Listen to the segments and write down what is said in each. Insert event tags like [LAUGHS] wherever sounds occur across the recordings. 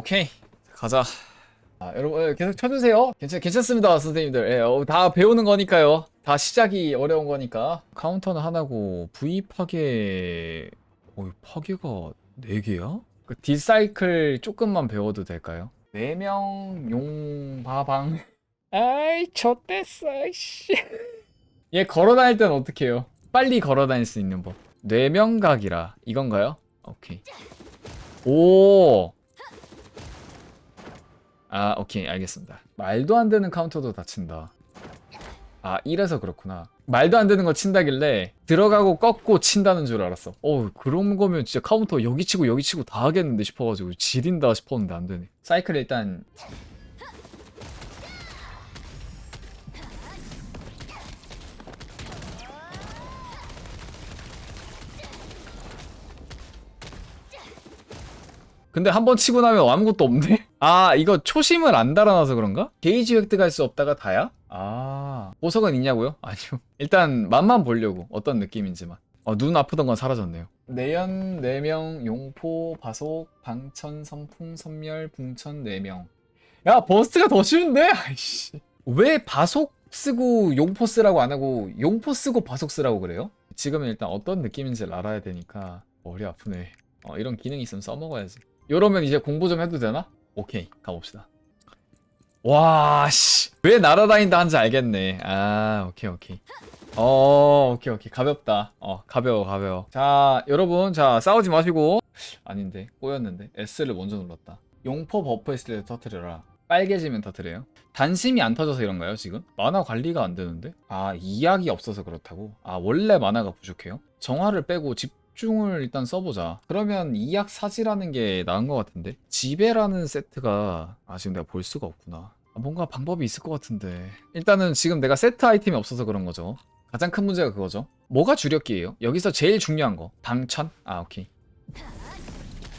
오케이. 가자. 아, 여러분 예, 계속 쳐주세요. 괜찮, 괜찮습니다 선생님들. 예, 어, 다 배우는 거니까요. 다 시작이 어려운 거니까. 카운터는 하나고 V 파괴 어, 파괴가 4개야? 그 디사이클 조금만 배워도 될까요? 4명 용바방. [LAUGHS] 아이 좆됐어 씨. [LAUGHS] 얘 걸어다닐 땐 어떻게 해요? 빨리 걸어다닐 수 있는 법. 뇌명각이라. 이건가요? 오케이. 오 아, 오케이, 알겠습니다. 말도 안 되는 카운터도 다친다. 아, 이래서 그렇구나. 말도 안 되는 거 친다길래 들어가고 꺾고 친다는 줄 알았어. 어, 그런 거면 진짜 카운터 여기 치고 여기 치고 다 하겠는데 싶어가지고 지린다 싶었는데 안 되네. 사이클 일단 근데 한 번 치고 나면 아무것도 없네? [LAUGHS] 아, 이거 초심을 안 달아놔서 그런가? 게이지 획득할 수 없다가 다야? 아, 보석은 있냐고요? [LAUGHS] 아니요. 일단 맛만 보려고 어떤 느낌인지만. 어, 눈 아프던 건 사라졌네요. 내연, 내명, 용포, 바속, 방천, 선풍, 선멸, 붕천, 내명. 야, 버스트가 더 쉬운데? [LAUGHS] 아이씨. 왜 바속 쓰고 용포 쓰라고 안 하고 용포 쓰고 바속 쓰라고 그래요? 지금은 일단 어떤 느낌인지를 알아야 되니까 머리 아프네. 어, 이런 기능이 있으면 써먹어야지. 이러면 이제 공부 좀 해도 되나? 오케이, 가봅시다. 와, 씨. 왜 날아다닌다 한지 알겠네. 아, 오케이, 오케이. 어, 오케이, 오케이. 가볍다. 어, 가벼워, 가벼워. 자, 여러분, 자, 싸우지 마시고. 아닌데, 꼬였는데. S를 먼저 눌렀다. 용포 버프 했을 때 터트려라. 빨개지면 터트려요. 단심이 안 터져서 이런가요, 지금? 만화 관리가 안 되는데? 아, 이약이 없어서 그렇다고? 아, 원래 만화가 부족해요? 정화를 빼고 집 중을 일단 써보자. 그러면 이약 사지라는 게 나은 것 같은데? 지배라는 세트가, 아, 지금 내가 볼 수가 없구나. 아, 뭔가 방법이 있을 것 같은데. 일단은 지금 내가 세트 아이템이 없어서 그런 거죠. 가장 큰 문제가 그거죠. 뭐가 주력기예요? 여기서 제일 중요한 거. 방천? 아, 오케이.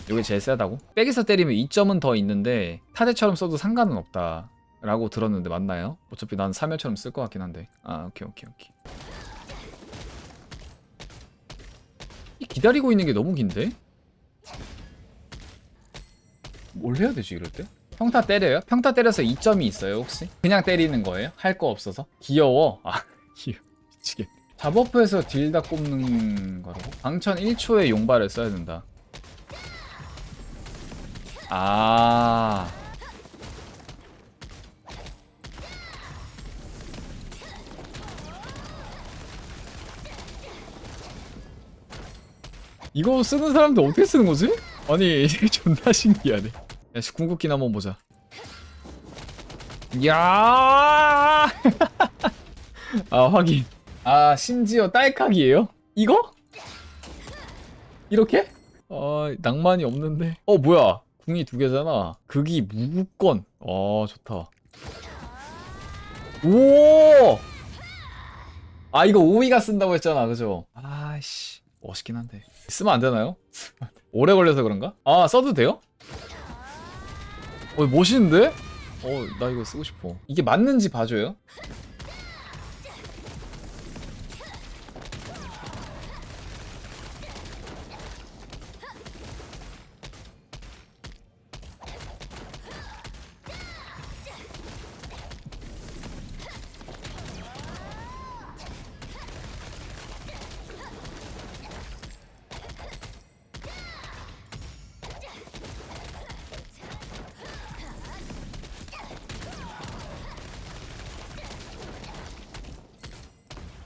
이게 제일 세다고? 백에서 때리면 2점은 더 있는데 타대처럼 써도 상관은 없다 라고 들었는데 맞나요? 어차피 난 3열처럼 쓸 것 같긴 한데 아 오케이 오케이 오케이 이 기다리고 있는 게 너무 긴데? 뭘 해야 되지 이럴 때? 평타 때려요? 평타 때려서 2점이 있어요 혹시? 그냥 때리는 거예요? 할 거 없어서? 귀여워 아 [LAUGHS] 귀여워 미치겠네 잡버프에서 딜 다 꼽는 거라고? 방천 1초에 용발을 써야 된다 아. 이거 쓰는 사람들 어떻게 쓰는 거지? 아니 이게 [LAUGHS] 존나 신기하네. 야, 씨, 궁극기나 한번 보자. 야! [LAUGHS] 아 확인. 아 심지어 딸깍이에요? 이거? 이렇게? 아 낭만이 없는데. 어 뭐야? 궁이 두 개잖아. 극이 무구권. 어 좋다. 오! 아 이거 오이가 쓴다고 했잖아, 그죠? 아씨 멋있긴 한데 쓰면 안 되나요? 오래 걸려서 그런가? 아 써도 돼요? 어 멋있는데? 어 나 이거 쓰고 싶어. 이게 맞는지 봐줘요.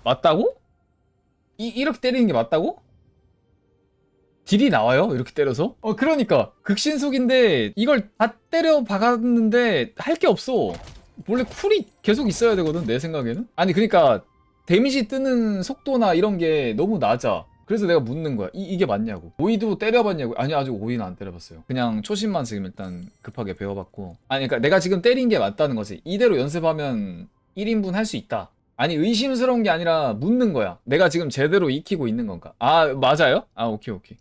맞다고? 이, 이렇게 때리는 게 맞다고? 딜이 나와요? 이렇게 때려서? 어, 그러니까. 극신속인데, 이걸 다 때려 박았는데, 할 게 없어. 원래 쿨이 계속 있어야 되거든, 내 생각에는? 아니, 그러니까, 데미지 뜨는 속도나 이런 게 너무 낮아. 그래서 내가 묻는 거야. 이, 이게 맞냐고. 오이도 때려봤냐고. 아니, 아직 오이는 안 때려봤어요. 그냥 초심만 지금 일단 급하게 배워봤고. 아니, 그러니까 내가 지금 때린 게 맞다는 거지. 이대로 연습하면 1인분 할 수 있다. 아니 의심스러운 게 아니라 묻는 거야. 내가 지금 제대로 익히고 있는 건가? 아 맞아요? 아 오케이 오케이.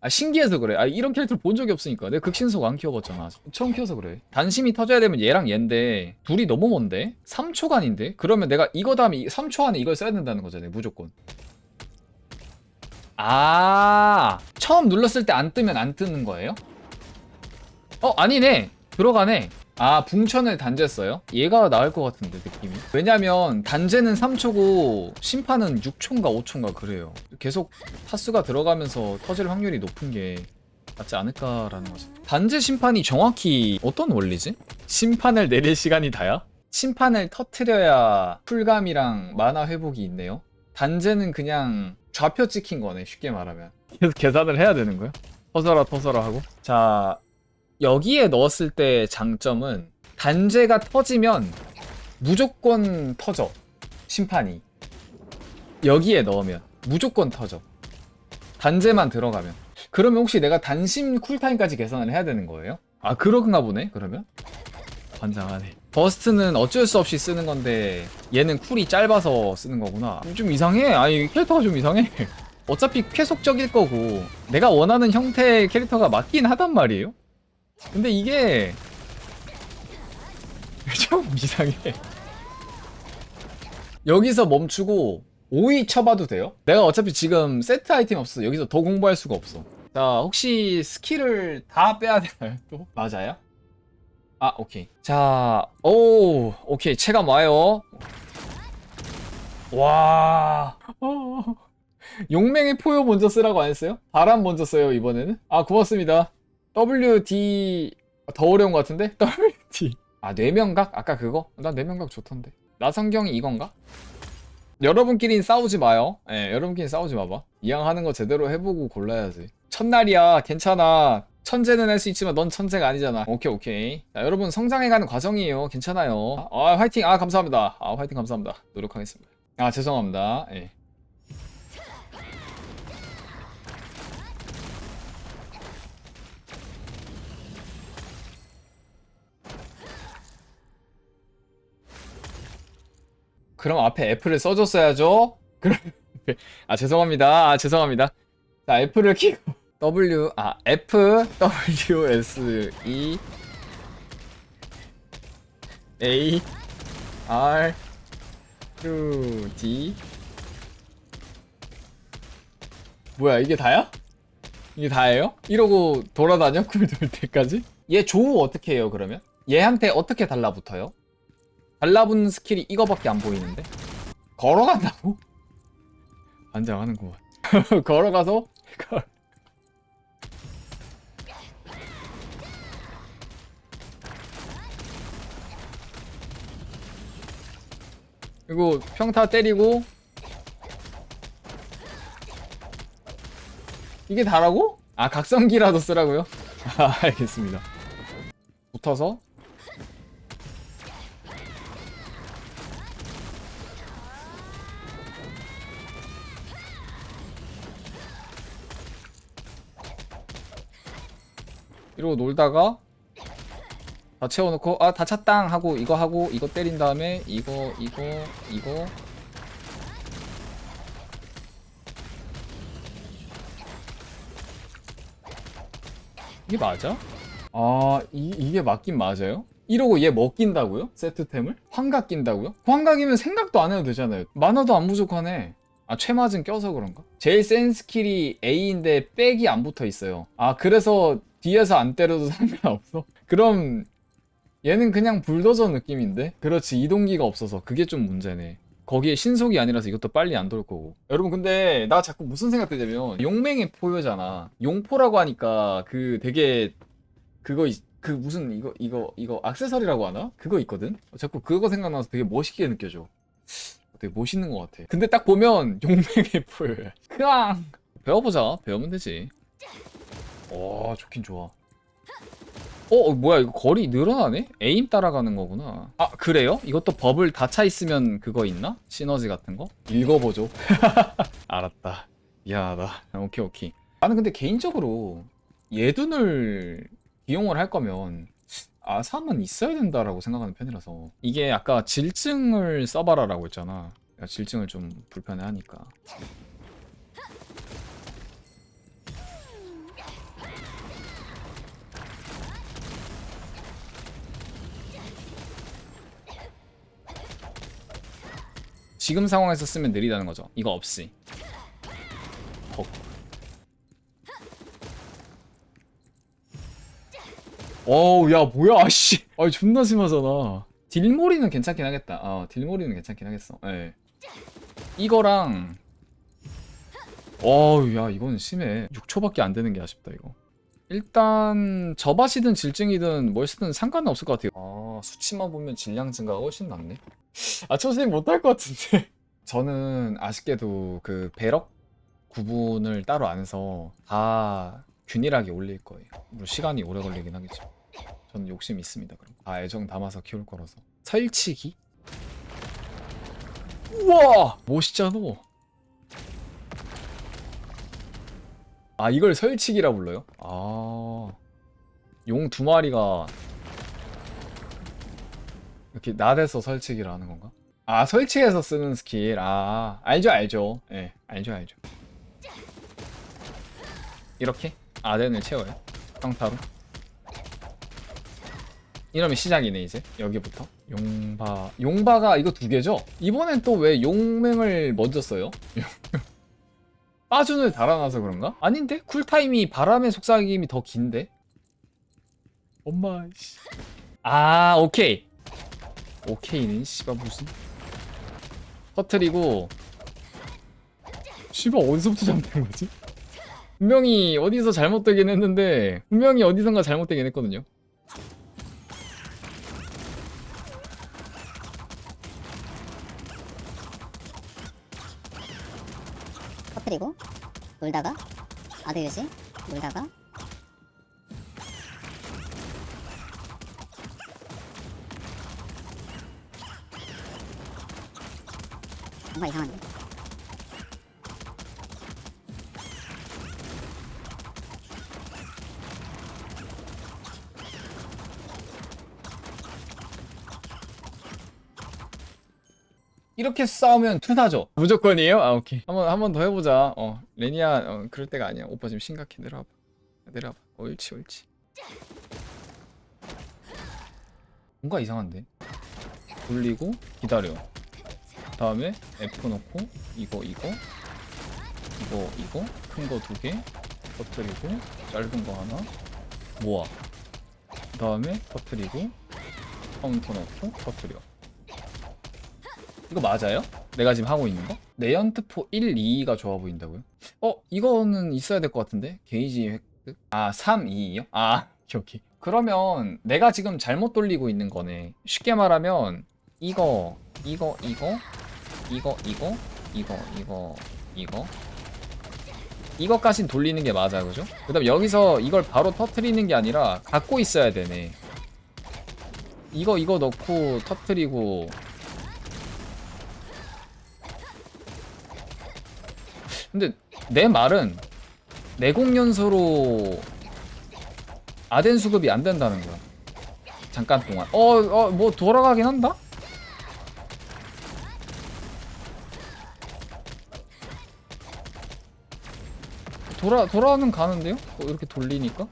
아 신기해서 그래. 아 이런 캐릭터를 본 적이 없으니까. 내가 극신속 안 키워봤잖아. 처음 키워서 그래. 단심이 터져야 되면 얘랑 얘인데 둘이 너무 먼데? 3초간인데? 그러면 내가 이거 다음에 3초 안에 이걸 써야 된다는 거잖아요. 무조건. 아 처음 눌렀을 때 안 뜨면 안 뜨는 거예요? 어 아니네 들어가네 아 붕천을 단제했어요? 얘가 나을 것 같은데 느낌이 왜냐면 단제는 3초고 심판은 6초인가 5초인가 그래요 계속 타수가 들어가면서 터질 확률이 높은 게 낫지 않을까라는 거죠 단제 심판이 정확히 어떤 원리지? 심판을 내릴 시간이 다야? 심판을 터트려야 풀감이랑 만화 회복이 있네요 단제는 그냥 좌표 찍힌 거네 쉽게 말하면 계속 계산을 해야 되는 거야? 터져라 터져라 하고 자 여기에 넣었을 때 장점은 단제가 터지면 무조건 터져 심판이. 여기에 넣으면 무조건 터져. 단제만 들어가면. 그러면 혹시 내가 단심 쿨타임까지 계산을 해야 되는 거예요? 아 그런가 보네 그러면? 환장하네. 버스트는 어쩔 수 없이 쓰는 건데 얘는 쿨이 짧아서 쓰는 거구나. 좀 이상해. 아니 캐릭터가 좀 이상해. [LAUGHS] 어차피 쾌속적일 거고 내가 원하는 형태의 캐릭터가 맞긴 하단 말이에요 근데 이게 [LAUGHS] 좀 이상해. 여기서 멈추고 5위 쳐봐도 돼요? 내가 어차피 지금 세트 아이템 없어. 여기서 더 공부할 수가 없어. 자, 혹시 스킬을 다 빼야 되나요? 또? 맞아요? 아, 오케이. 자, 오, 오케이. 체감 와요. 와. 어. [LAUGHS] 용맹의 포효 먼저 쓰라고 안 했어요? 바람 먼저 써요, 이번에는? 아, 고맙습니다. WD 더 어려운 것 같은데? [LAUGHS] WD 아 뇌명각? 아까 그거? 나 뇌명각 좋던데. 나성경이 이건가? 여러분끼리 싸우지 마요. 예 여러분끼리 싸우지 마봐. 이왕 하는 거 제대로 해보고 골라야지. 첫날이야. 괜찮아. 천재는 할 수 있지만 넌 천재가 아니잖아. 오케이 오케이. 자 여러분 성장해가는 과정이에요. 괜찮아요. 아 화이팅. 아 감사합니다. 아 화이팅 감사합니다. 노력하겠습니다. 아 죄송합니다. 예 그럼 앞에 F를 써줬어야죠. [LAUGHS] 그럼 아 죄송합니다. 아 죄송합니다. 자 F를 키고 [LAUGHS] W 아 F W S E A R Q D 뭐야 이게 다야? 이게 다예요? 이러고 돌아다녀 [LAUGHS] 쿨돌 때까지? 얘 조우 어떻게 해요 그러면? 얘한테 어떻게 달라붙어요? 달라붙는 스킬이 이거밖에 안 보이는데? 걸어간다고? [LAUGHS] 반장하는구만. [LAUGHS] 걸어가서 [LAUGHS] 걸- 그리고 평타 때리고 이게 다라고? 아 각성기라도 쓰라고요? 아, 알겠습니다. 붙어서 이러고 놀다가 다 채워놓고 아 다 찼당 하고 이거 하고 이거 때린 다음에 이거 이거 이거 이게 맞아? 아 이, 이게 맞긴 맞아요? 이러고 얘 먹긴다고요? 세트템을? 환각 낀다고요? 환각이면 생각도 안 해도 되잖아요 만화도 안 부족하네 아 최맞은 껴서 그런가? 제일 센 스킬이 A인데 백이 안 붙어 있어요 아 그래서 뒤에서 안 때려도 상관없어? 그럼 얘는 그냥 불도저 느낌인데? 그렇지 이동기가 없어서. 그게 좀 문제네. 거기에 신속이 아니라서 이것도 빨리 안 돌 거고. 여러분 근데 나 자꾸 무슨 생각 드냐면 용맹의 포효잖아. 용포라고 하니까 그 되게 그거 있- 그 무슨 이거 이거 이거 액세서리라고 하나? 그거 있거든? 자꾸 그거 생각나서 되게 멋있게 느껴져. 되게 멋있는 것 같아. 근데 딱 보면 용맹의 포효야. 크앙 배워보자. 배우면 되지 어 좋긴 좋아. 어, 어, 뭐야 이거 거리 늘어나네? 에임 따라가는 거구나. 아 그래요? 이것도 버블 다 차 있으면 그거 있나? 시너지 같은 거? 읽어보죠. [LAUGHS] 알았다. 미안하다. 아, 오케이 오케이. 나는 근데 개인적으로 예둔을 이용을 할 거면 아삼은 있어야 된다라고 생각하는 편이라서. 이게 아까 질증을 써봐라라고 했잖아. 질증을 좀 불편해하니까 지금 상황에서 쓰면 느리다는 거죠. 이거 없이. 헉. 어우 야 뭐야 아씨. 아 존나 심하잖아. 딜모리는 괜찮긴 하겠다. 어 딜모리는 괜찮긴 하겠어. 예. 이거랑 어우 야 이건 심해. 6초밖에 안 되는 게 아쉽다 이거 일단 저밭이든 질증이든 뭘 쓰든 상관은 없을 것 같아요. 아 수치만 보면 질량 증가가 훨씬 낫네. 아 초생 못할 것 같은데. [LAUGHS] 저는 아쉽게도 그 배럭 구분을 따로 안 해서 다 균일하게 올릴 거예요. 물론 시간이 오래 걸리긴 하겠죠. 저는 욕심 있습니다 그럼 다 애정 담아서 키울 거라서. 설치기? 우와! 멋있잖아 아 이걸 설치기라 불러요? 아 용 두 마리가 이렇게 나대서 설치기를 하는 건가? 아 설치해서 쓰는 스킬 아 알죠 알죠 예 알죠 알죠 이렇게 아덴을 채워요 평타로 이러면 시작이네 이제 여기부터 용바 용바가 이거 두 개죠? 이번엔 또 왜 용맹을 먼저 써요? 빠준을 달아놔서 그런가? 아닌데? 쿨타임이 바람의 속삭임이 더 긴데? 엄마 씨. 아 오케이 오케이는 씨발 무슨 터트리고 씨발 어디서부터 잘못된 거지? 분명히 어디서 잘못되긴 했는데 분명히 어디선가 잘못되긴 했거든요 터뜨리고 놀다가 아드유시 놀다가. 뭔가 이상한데 이렇게 싸우면 투사죠. 무조건이에요? 아 오케이. 한번 한 번 더 해보자. 어 레니아 어, 그럴 때가 아니야. 오빠 지금 심각해 내려와봐. 내려와봐. 어, 옳지 옳지. 뭔가 이상한데. 돌리고 기다려. 다음에 F 넣고 이거 이거 이거 이거 큰 거 두 개 터트리고 짧은 거 하나 모아. 다음에 터트리고 카운터 넣고 터트려. 이거 맞아요? 내가 지금 하고 있는 거? 내연트포 1, 2가 좋아 보인다고요? 어? 이거는 있어야 될 것 같은데? 게이지 획득? 아 3, 2요? 아 [LAUGHS] 오케이 오케이 그러면 내가 지금 잘못 돌리고 있는 거네 쉽게 말하면 이거 이거 이거 이거 이거 이거 이거 이거 이거까진 돌리는 게 맞아 그죠? 그 다음 여기서 이걸 바로 터트리는 게 아니라 갖고 있어야 되네 이거 이거 넣고 터트리고 근데 내 말은 내공연소로 아덴 수급이 안 된다는 거야. 잠깐 동안. 어, 어, 뭐 돌아가긴 한다? 돌아 돌아는 가는데요? 어, 이렇게 돌리니까?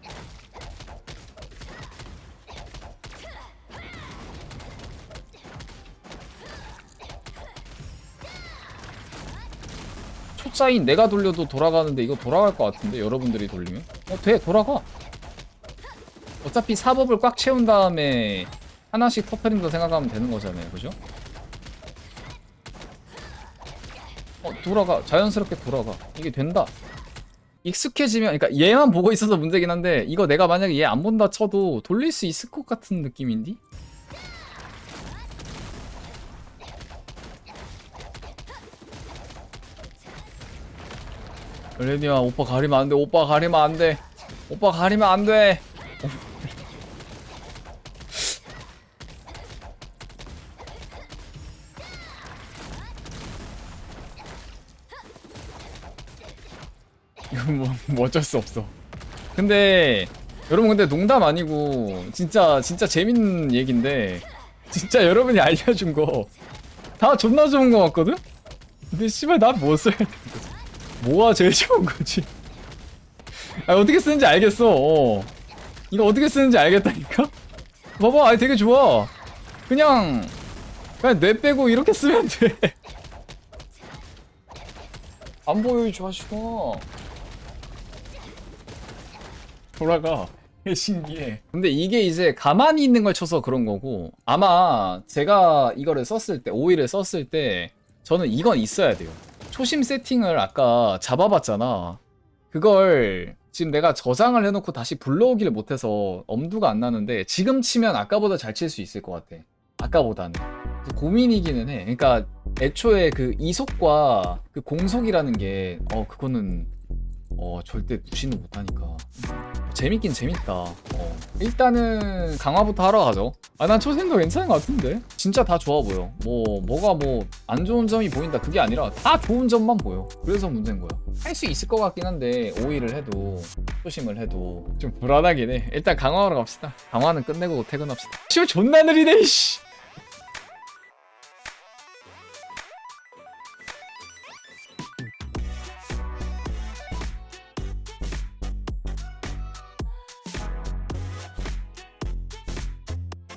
초짜인 내가 돌려도 돌아가는데 이거 돌아갈 것 같은데 여러분들이 돌리면? 어 돼 돌아가. 어차피 사법을 꽉 채운 다음에 하나씩 터트린다 생각하면 되는 거잖아요 그죠? 어 돌아가. 자연스럽게 돌아가. 이게 된다. 익숙해지면 그러니까 얘만 보고 있어서 문제긴 한데 이거 내가 만약에 얘 안 본다 쳐도 돌릴 수 있을 것 같은 느낌인데? 레니야 오빠 가리면 안돼. 오빠 가리면 안돼. 오빠 가리면 안돼. [LAUGHS] 뭐, 뭐 어쩔 수 없어. 근데 여러분 근데 농담 아니고 진짜 진짜 재밌는 얘기인데 진짜 여러분이 알려준 거 다 존나 좋은 거 같거든? 근데 씨발 난뭐 써야 되는 거지 뭐가 제일 좋은 거지? 아 어떻게 쓰는지 알겠어. 어. 이거 어떻게 쓰는지 알겠다니까? 봐봐, 아니 되게 좋아. 그냥 그냥 뇌 빼고 이렇게 쓰면 돼. 안 보여 이 자식아. 돌아가. [LAUGHS] 신기해. 근데 이게 이제 가만히 있는 걸 쳐서 그런 거고 아마 제가 이거를 썼을 때 오일을 썼을 때 저는 이건 있어야 돼요. 초심 세팅을 아까 잡아봤잖아. 그걸 지금 내가 저장을 해놓고 다시 불러오기를 못해서 엄두가 안 나는데 지금 치면 아까보다 잘 칠 수 있을 것 같아. 아까보다는. 그 고민이기는 해. 그러니까 애초에 그 이속과 그 공속이라는 게 어 그거는 어 절대 무시는 못하니까 재밌긴 재밌다. 어. 일단은 강화부터 하러 가죠. 아 난 초생도 괜찮은 것 같은데 진짜 다 좋아 보여. 뭐 뭐가 뭐 안 좋은 점이 보인다 그게 아니라 다 좋은 점만 보여. 그래서 문제인 거야. 할 수 있을 것 같긴 한데 오일을 해도 초심을 해도 좀 불안하긴 해. 일단 강화하러 갑시다. 강화는 끝내고 퇴근합시다. 씨발 존나 느리네 씨.